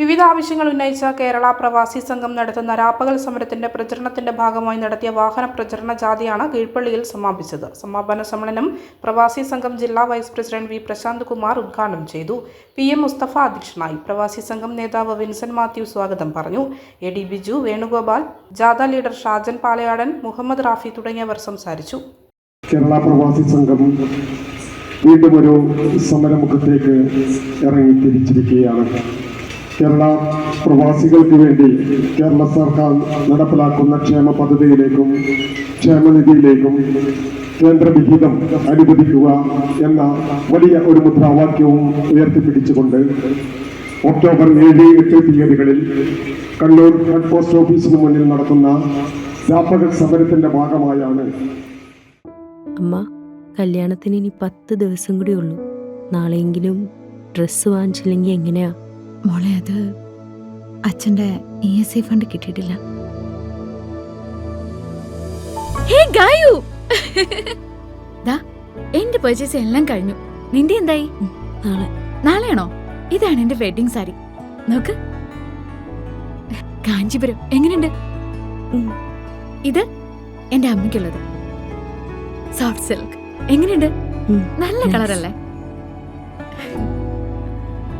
വിവിധ ആവശ്യങ്ങൾ ഉന്നയിച്ച കേരള പ്രവാസി സംഘം നടത്തുന്ന രാപ്പകൽ സമരത്തിന്റെ പ്രചരണത്തിന്റെ ഭാഗമായി നടത്തിയ വാഹന പ്രചരണ ജാഥയാണ് കീഴ്പള്ളിയിൽ സമാപിച്ചത്. സമാപന സമ്മേളനം പ്രവാസി സംഘം ജില്ലാ vice president V Prashanth Kumar ഉദ്ഘാടനം ചെയ്തു. പി എം മുസ്തഫ അധ്യക്ഷനായി പ്രവാസി സംഘം നേതാവ് വിൻസെന്റ് മാത്യു സ്വാഗതം പറഞ്ഞു. എ ഡി ബിജു വേണുഗോപാൽ ജാഥ ലീഡർ ഷാജൻ പാലയാടൻ മുഹമ്മദ് റാഫി തുടങ്ങിയവർ സംസാരിച്ചു. കേരള പ്രവാസി സംഘം വീണ്ടും ഒരു സമരമുഖത്തേക്ക് ഇറങ്ങി തിരിച്ചിരിക്കുകയാണ്. കേരള പ്രവാസികൾക്ക് വേണ്ടി കേരള സർക്കാർ നടപ്പിലാക്കുന്ന ക്ഷേമ പദ്ധതിയിലേക്കും ക്ഷേമനിധിയിലേക്കും കേന്ദ്രവിഹിതം അനുവദിക്കുക എന്ന വലിയ ഒരു മുദ്രാവാക്യവും ഉയർത്തിപ്പിടിച്ചുകൊണ്ട് ഒക്ടോബർ ഏഴ് എട്ട് തീയതികളിൽ കണ്ണൂർ ഹെഡ് പോസ്റ്റ് ഓഫീസിന് മുന്നിൽ നടത്തുന്ന വ്യാപക സമരത്തിന്റെ ഭാഗമായാണ്. അമ്മ കല്യാണത്തിന് ഇനി പത്ത് ദിവസം കൂടി ഉള്ളൂ. നാളെയെങ്കിലും ഡ്രസ്സ് വാങ്ങിച്ചില്ലെങ്കിൽ എങ്ങനെയാ? മോളെ അത് അച്ഛന്റെ ഇ എസ് ഐ ഫണ്ട് കിട്ടിയിട്ടില്ല. ഹേ ഗായു! ദാ എന്റെ പർച്ചേസ് എല്ലാം കഴിഞ്ഞു. നിന്റെ എന്തായി? നാളെ. നാളെയാണോ? ഇതാണ് എന്റെ വെഡിങ് സാരി നോക്ക്. കാഞ്ചിപുരം. എങ്ങനെയുണ്ട്? ഇത് എന്റെ അമ്മയ്ക്കുള്ളത്. സോഫ്റ്റ് സിൽക്ക് എങ്ങനെയുണ്ട്? നല്ല കളറല്ലേ